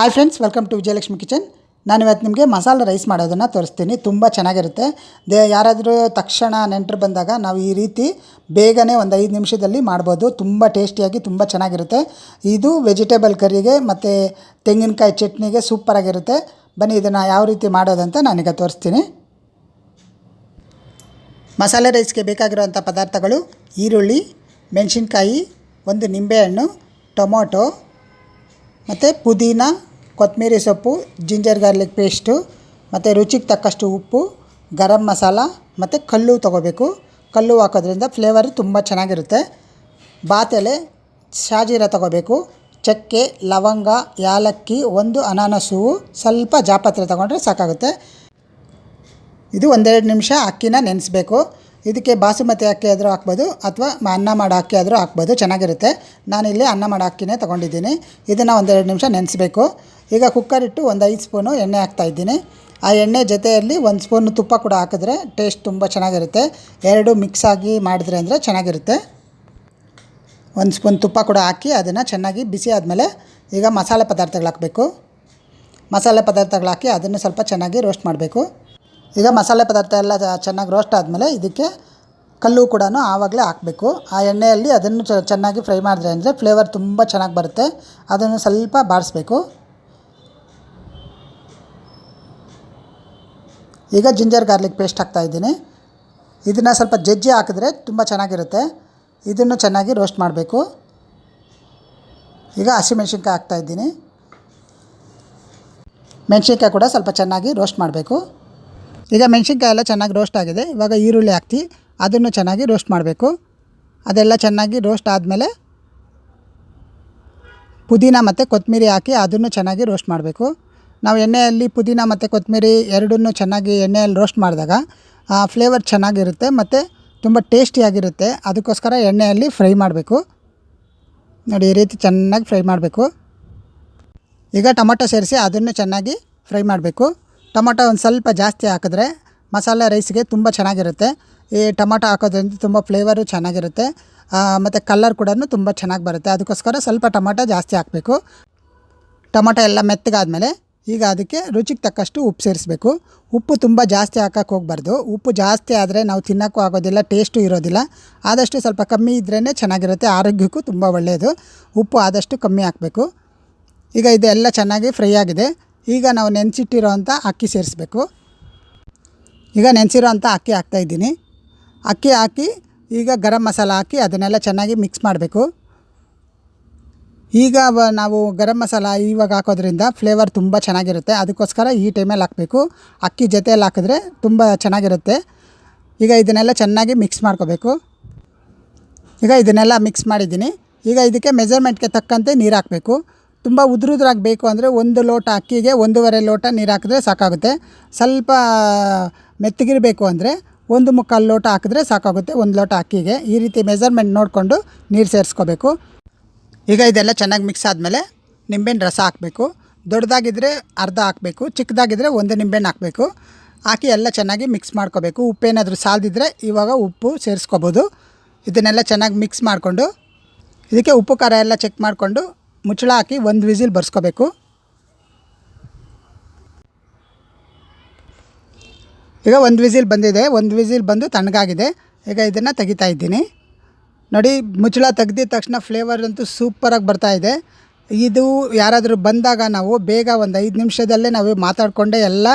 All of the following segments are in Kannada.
Hi friends welcome to Vijayalakshmi kitchen ನಾನು ಇವತ್ತು ನಿಮಗೆ ಮಸಾಲೆ ರೈಸ್ ಮಾಡೋದನ್ನು ತೋರಿಸ್ತೀನಿ. ತುಂಬ ಚೆನ್ನಾಗಿರುತ್ತೆ. ದೇ ಯಾರಾದರೂ ತಕ್ಷಣ ನೆಂಟರು ಬಂದಾಗ ನಾವು ಈ ರೀತಿ ಬೇಗನೆ ಒಂದು ಐದು ನಿಮಿಷದಲ್ಲಿ ಮಾಡ್ಬೋದು. ತುಂಬ ಟೇಸ್ಟಿಯಾಗಿ, ತುಂಬ ಚೆನ್ನಾಗಿರುತ್ತೆ. ಇದು ವೆಜಿಟೇಬಲ್ ಕರಿಗೆ ಮತ್ತು ತೆಂಗಿನಕಾಯಿ ಚಟ್ನಿಗೆ ಸೂಪರಾಗಿರುತ್ತೆ ಬನ್ನಿ ಇದನ್ನು ಯಾವ ರೀತಿ ಮಾಡೋದಂತ ನಾನೀಗ ತೋರಿಸ್ತೀನಿ. ಮಸಾಲೆ ರೈಸ್ಗೆ ಬೇಕಾಗಿರುವಂಥ ಪದಾರ್ಥಗಳು ಈರುಳ್ಳಿ, ಮೆಣಸಿನ್ಕಾಯಿ, ಒಂದು ನಿಂಬೆಹಣ್ಣು, ಟೊಮೊಟೊ ಮತ್ತು ಪುದೀನ ಕೊತ್ತಂಬರಿ ಸೊಪ್ಪು, ಜಿಂಜರ್ ಗಾರ್ಲಿಕ್ ಪೇಸ್ಟು, ಮತ್ತು ರುಚಿಗೆ ತಕ್ಕಷ್ಟು ಉಪ್ಪು, ಗರಂ ಮಸಾಲ ಮತ್ತು ಕಲ್ಲು ತೊಗೋಬೇಕು. ಕಲ್ಲು ಹಾಕೋದ್ರಿಂದ ಫ್ಲೇವರ್ ತುಂಬ ಚೆನ್ನಾಗಿರುತ್ತೆ. ಬಾತೆಲೆ, ಶಾಜೀರ ತೊಗೋಬೇಕು. ಚಕ್ಕೆ, ಲವಂಗ, ಯಾಲಕ್ಕಿ, ಒಂದು ಅನಾನಸು, ಸ್ವಲ್ಪ ಜಾಪತ್ರೆ ತೊಗೊಂಡ್ರೆ ಸಾಕಾಗುತ್ತೆ. ಇದು ಒಂದೆರಡು ನಿಮಿಷ ಅಕ್ಕಿನ ನೆನೆಸ್ಬೇಕು. ಇದಕ್ಕೆ ಬಾಸುಮತಿ ಅಕ್ಕಿ ಆದರೂ ಹಾಕ್ಬೋದು, ಅಥವಾ ಅನ್ನ ಮಾಡೋ ಅಕ್ಕಿ ಆದರೂ ಹಾಕ್ಬೋದು, ಚೆನ್ನಾಗಿರುತ್ತೆ. ನಾನಿಲ್ಲಿ ಅನ್ನ ಮಾಡೋ ಅಕ್ಕಿನೇ ತೊಗೊಂಡಿದ್ದೀನಿ. ಇದನ್ನು ಒಂದೆರಡು ನಿಮಿಷ ನೆನೆಸ್ಬೇಕು. ಈಗ ಕುಕ್ಕರ್ ಇಟ್ಟು ಒಂದು ಐದು ಸ್ಪೂನು ಎಣ್ಣೆ ಹಾಕ್ತಾಯಿದ್ದೀನಿ ಆ ಎಣ್ಣೆ ಜೊತೆಯಲ್ಲಿ ಒಂದು ಸ್ಪೂನು ತುಪ್ಪ ಕೂಡ ಹಾಕಿದ್ರೆ ಟೇಸ್ಟ್ ತುಂಬ ಚೆನ್ನಾಗಿರುತ್ತೆ. ಎರಡು ಮಿಕ್ಸ್ ಆಗಿ ಮಾಡಿದ್ರೆ ಅಂದರೆ ಚೆನ್ನಾಗಿರುತ್ತೆ. ಒಂದು ಸ್ಪೂನ್ ತುಪ್ಪ ಕೂಡ ಹಾಕಿ ಅದನ್ನು ಚೆನ್ನಾಗಿ ಬಿಸಿ ಆದಮೇಲೆ ಈಗ ಮಸಾಲೆ ಪದಾರ್ಥಗಳು ಹಾಕಬೇಕು. ಮಸಾಲೆ ಪದಾರ್ಥಗಳು ಹಾಕಿ ಅದನ್ನು ಸ್ವಲ್ಪ ಚೆನ್ನಾಗಿ ರೋಸ್ಟ್ ಮಾಡಬೇಕು. ಈಗ ಮಸಾಲೆ ಪದಾರ್ಥ ಎಲ್ಲ ಚೆನ್ನಾಗಿ ರೋಸ್ಟ್ ಆದಮೇಲೆ ಇದಕ್ಕೆ ಕಲ್ಲು ಕೂಡ ಆವಾಗಲೇ ಹಾಕಬೇಕು. ಆ ಎಣ್ಣೆಯಲ್ಲಿ ಅದನ್ನು ಚೆನ್ನಾಗಿ ಫ್ರೈ ಮಾಡಿದ್ರೆ ಅಂದರೆ ಫ್ಲೇವರ್ ತುಂಬ ಚೆನ್ನಾಗಿ ಬರುತ್ತೆ. ಅದನ್ನು ಸ್ವಲ್ಪ ಬಾಡಿಸ್ಬೇಕು ಈಗ ಜಿಂಜರ್ ಗಾರ್ಲಿಕ್ ಪೇಸ್ಟ್ ಹಾಕ್ತಾಯಿದ್ದೀನಿ ಇದನ್ನು ಸ್ವಲ್ಪ ಜಜ್ಜಿ ಹಾಕಿದ್ರೆ ತುಂಬ ಚೆನ್ನಾಗಿರುತ್ತೆ. ಇದನ್ನು ಚೆನ್ನಾಗಿ ರೋಸ್ಟ್ ಮಾಡಬೇಕು. ಈಗ ಹಸಿಮೆಣ್ಸಿನ್ಕಾಯಿ ಹಾಕ್ತಾಯಿದ್ದೀನಿ ಮೆಣಸಿನ್ಕಾಯಿ ಕೂಡ ಸ್ವಲ್ಪ ಚೆನ್ನಾಗಿ ರೋಸ್ಟ್ ಮಾಡಬೇಕು. ಈಗ ಮೆಣಸಿನ್ಕಾಯಿ ಎಲ್ಲ ಚೆನ್ನಾಗಿ ರೋಸ್ಟ್ ಆಗಿದೆ. ಇವಾಗ ಈರುಳ್ಳಿ ಹಾಕ್ತಿ. ಅದನ್ನು ಚೆನ್ನಾಗಿ ರೋಸ್ಟ್ ಮಾಡಬೇಕು. ಅದೆಲ್ಲ ಚೆನ್ನಾಗಿ ರೋಸ್ಟ್ ಆದಮೇಲೆ ಪುದೀನ ಮತ್ತು ಕೊತ್ತಂಬರಿ ಹಾಕಿ ಅದನ್ನು ಚೆನ್ನಾಗಿ ರೋಸ್ಟ್ ಮಾಡಬೇಕು. ನಾವು ಎಣ್ಣೆಯಲ್ಲಿ ಪುದೀನ ಮತ್ತು ಕೊತ್ತಂಬರಿ ಎರಡನ್ನೂ ಚೆನ್ನಾಗಿ ಎಣ್ಣೆಯಲ್ಲಿ ರೋಸ್ಟ್ ಮಾಡಿದಾಗ ಫ್ಲೇವರ್ ಚೆನ್ನಾಗಿರುತ್ತೆ ಮತ್ತು ತುಂಬ ಟೇಸ್ಟಿಯಾಗಿರುತ್ತೆ ಅದಕ್ಕೋಸ್ಕರ ಎಣ್ಣೆಯಲ್ಲಿ ಫ್ರೈ ಮಾಡಬೇಕು. ನೋಡಿ, ಈ ರೀತಿ ಚೆನ್ನಾಗಿ ಫ್ರೈ ಮಾಡಬೇಕು. ಈಗ ಟೊಮೊಟೊ ಸೇರಿಸಿ ಅದನ್ನು ಚೆನ್ನಾಗಿ ಫ್ರೈ ಮಾಡಬೇಕು. ಟೊಮೊಟೊ ಒಂದು ಸ್ವಲ್ಪ ಜಾಸ್ತಿ ಹಾಕಿದ್ರೆ ಮಸಾಲೆ ರೈಸ್ಗೆ ತುಂಬ ಚೆನ್ನಾಗಿರುತ್ತೆ. ಈ ಟೊಮೊಟೊ ಹಾಕೋದ್ರಿಂದ ತುಂಬ ಫ್ಲೇವರು ಚೆನ್ನಾಗಿರುತ್ತೆ. ಮತ್ತು ಕಲ್ಲರ್ ಕೂಡ ತುಂಬ ಚೆನ್ನಾಗಿ ಬರುತ್ತೆ. ಅದಕ್ಕೋಸ್ಕರ ಸ್ವಲ್ಪ ಟೊಮೊಟೊ ಜಾಸ್ತಿ ಹಾಕಬೇಕು. ಟೊಮೊಟೊ ಎಲ್ಲ ಮೆತ್ತಗಾದ್ಮೇಲೆ ಈಗ ಅದಕ್ಕೆ ರುಚಿಗೆ ತಕ್ಕಷ್ಟು ಉಪ್ಪು ಸೇರಿಸ್ಬೇಕು. ಉಪ್ಪು ತುಂಬ ಜಾಸ್ತಿ ಹಾಕಕ್ಕೆ ಹೋಗ್ಬಾರ್ದು. ಉಪ್ಪು ಜಾಸ್ತಿ ಆದರೆ ನಾವು ತಿನ್ನೋಕ್ಕೂ ಆಗೋದಿಲ್ಲ ಟೇಸ್ಟು ಇರೋದಿಲ್ಲ. ಆದಷ್ಟು ಸ್ವಲ್ಪ ಕಮ್ಮಿ ಇದ್ರೇ ಚೆನ್ನಾಗಿರುತ್ತೆ, ಆರೋಗ್ಯಕ್ಕೂ ತುಂಬ ಒಳ್ಳೆಯದು ಉಪ್ಪು ಆದಷ್ಟು ಕಮ್ಮಿ ಹಾಕಬೇಕು. ಈಗ ಇದೆಲ್ಲ ಚೆನ್ನಾಗಿ ಫ್ರೈ ಆಗಿದೆ. ಈಗ ನಾವು ನೆನೆಸಿಟ್ಟಿರೋ ಅಂಥ ಅಕ್ಕಿ ಸೇರಿಸ್ಬೇಕು. ಈಗ ನೆನೆಸಿರೋ ಅಕ್ಕಿ ಹಾಕ್ತಾಯಿದ್ದೀನಿ ಅಕ್ಕಿ ಹಾಕಿ ಈಗ ಗರಂ ಮಸಾಲ ಹಾಕಿ ಅದನ್ನೆಲ್ಲ ಚೆನ್ನಾಗಿ ಮಿಕ್ಸ್ ಮಾಡಬೇಕು. ಈಗ ನಾವು ಗರಂ ಮಸಾಲ ಇವಾಗ ಹಾಕೋದ್ರಿಂದ ಫ್ಲೇವರ್ ತುಂಬ ಚೆನ್ನಾಗಿರುತ್ತೆ. ಅದಕ್ಕೋಸ್ಕರ ಈ ಟೈಮಲ್ಲಿ ಹಾಕಬೇಕು. ಅಕ್ಕಿ ಜೊತೆಯಲ್ಲಿ ಹಾಕಿದ್ರೆ ತುಂಬ ಚೆನ್ನಾಗಿರುತ್ತೆ. ಈಗ ಇದನ್ನೆಲ್ಲ ಚೆನ್ನಾಗಿ ಮಿಕ್ಸ್ ಮಾಡ್ಕೋಬೇಕು. ಈಗ ಇದನ್ನೆಲ್ಲ ಮಿಕ್ಸ್ ಮಾಡಿದ್ದೀನಿ. ಈಗ ಇದಕ್ಕೆ ಮೆಜರ್ಮೆಂಟ್ಗೆ ತಕ್ಕಂತೆ ನೀರು ಹಾಕಬೇಕು. ತುಂಬ ಉದುರುದ್ರಾಗಿ ಬೇಕು ಅಂದರೆ ಒಂದು ಲೋಟ ಅಕ್ಕಿಗೆ ಒಂದೂವರೆ ಲೋಟ ನೀರು ಹಾಕಿದ್ರೆ ಸಾಕಾಗುತ್ತೆ. ಸ್ವಲ್ಪ ಮೆತ್ತಗಿರಬೇಕು ಅಂದರೆ ಒಂದು ಮುಕ್ಕಾಲು ಲೋಟ ಹಾಕಿದ್ರೆ ಸಾಕಾಗುತ್ತೆ. ಒಂದು ಲೋಟ ಅಕ್ಕಿಗೆ. ಈ ರೀತಿ ಮೆಜರ್ಮೆಂಟ್ ನೋಡಿಕೊಂಡು ನೀರು ಸೇರಿಸ್ಕೋಬೇಕು. ಈಗ ಇದೆಲ್ಲ ಚೆನ್ನಾಗಿ ಮಿಕ್ಸ್ ಆದಮೇಲೆ ನಿಂಬೆಹಣ್ಣು ರಸ ಹಾಕಬೇಕು. ದೊಡ್ಡದಾಗಿದ್ದರೆ ಅರ್ಧ ಹಾಕಬೇಕು ಚಿಕ್ಕದಾಗಿದ್ದರೆ ಒಂದು ನಿಂಬೆಹಣ್ಣು ಹಾಕಬೇಕು. ಹಾಕಿ ಎಲ್ಲ ಚೆನ್ನಾಗಿ ಮಿಕ್ಸ್ ಮಾಡ್ಕೋಬೇಕು. ಉಪ್ಪೇನಾದರೂ ಸಾಲದಿದ್ದರೆ ಇವಾಗ ಉಪ್ಪು ಸೇರಿಸ್ಕೋಬೋದು. ಇದನ್ನೆಲ್ಲ ಚೆನ್ನಾಗಿ ಮಿಕ್ಸ್ ಮಾಡಿಕೊಂಡು ಇದಕ್ಕೆ ಉಪ್ಪು ಖಾರ ಎಲ್ಲ ಚೆಕ್ ಮಾಡಿಕೊಂಡು ಮುಚ್ಚಳ ಹಾಕಿ ಒಂದು ವಿಸಿಲ್ ಬರ್ಸ್ಕೋಬೇಕು. ಈಗ ಒಂದು ವಿಸಿಲ್ ಬಂದಿದೆ. ಒಂದು ವಿಸಿಲ್ ಬಂದು ತಣ್ಣಗಾಗಿದೆ. ಈಗ ಇದನ್ನು ತೆಗಿತಾ ಇದ್ದೀನಿ. ನೋಡಿ, ಮುಚ್ಚಳ ತೆಗ್ದಿದ ತಕ್ಷಣ ಫ್ಲೇವರ್ ಅಂತೂ ಸೂಪರಾಗಿ ಬರ್ತಾ ಇದೆ. ಇದು ಯಾರಾದರೂ ಬಂದಾಗ ನಾವು ಬೇಗ ಒಂದು ಐದು ನಿಮಿಷದಲ್ಲೇ ನಾವು ಮಾತಾಡಿಕೊಂಡೆ ಎಲ್ಲ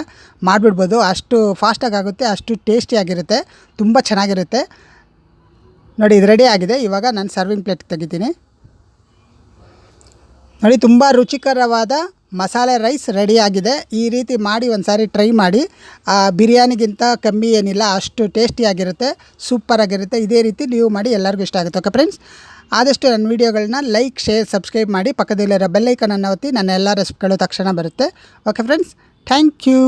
ಮಾಡಿಬಿಡ್ಬೋದು. ಅಷ್ಟು ಫಾಸ್ಟಾಗಿ ಆಗುತ್ತೆ, ಅಷ್ಟು ಟೇಸ್ಟಿಯಾಗಿರುತ್ತೆ ತುಂಬ ಚೆನ್ನಾಗಿರುತ್ತೆ. ನೋಡಿ, ಇದು ರೆಡಿ ಆಗಿದೆ. ಇವಾಗ ನಾನು ಸರ್ವಿಂಗ್ ಪ್ಲೇಟ್ ತೆಗಿತೀನಿ. ನೋಡಿ, ತುಂಬ ರುಚಿಕರವಾದ ಮಸಾಲೆ ರೈಸ್ ರೆಡಿಯಾಗಿದೆ ಈ ರೀತಿ ಮಾಡಿ ಒಂದು ಸಾರಿ ಟ್ರೈ ಮಾಡಿ ಬಿರಿಯಾನಿಗಿಂತ ಕಮ್ಮಿ ಏನಿಲ್ಲ, ಅಷ್ಟು ಟೇಸ್ಟಿಯಾಗಿರುತ್ತೆ ಸೂಪರಾಗಿರುತ್ತೆ ಇದೇ ರೀತಿ ನೀವು ಮಾಡಿ ಎಲ್ಲರಿಗೂ ಇಷ್ಟ ಆಗುತ್ತೆ. ಓಕೆ ಫ್ರೆಂಡ್ಸ್ ಆದಷ್ಟು ನನ್ನ ವೀಡಿಯೋಗಳನ್ನ ಲೈಕ್ ಶೇರ್ ಸಬ್ಸ್ಕ್ರೈಬ್ ಮಾಡಿ. ಪಕ್ಕದಲ್ಲಿರೋ ಬೆಲ್ಲೈಕನನ್ನು ಒತ್ತಿ, ನನ್ನ ಎಲ್ಲ ರೆಸಿಪಿಗಳು ತಕ್ಷಣ ಬರುತ್ತೆ. Okay friends thank you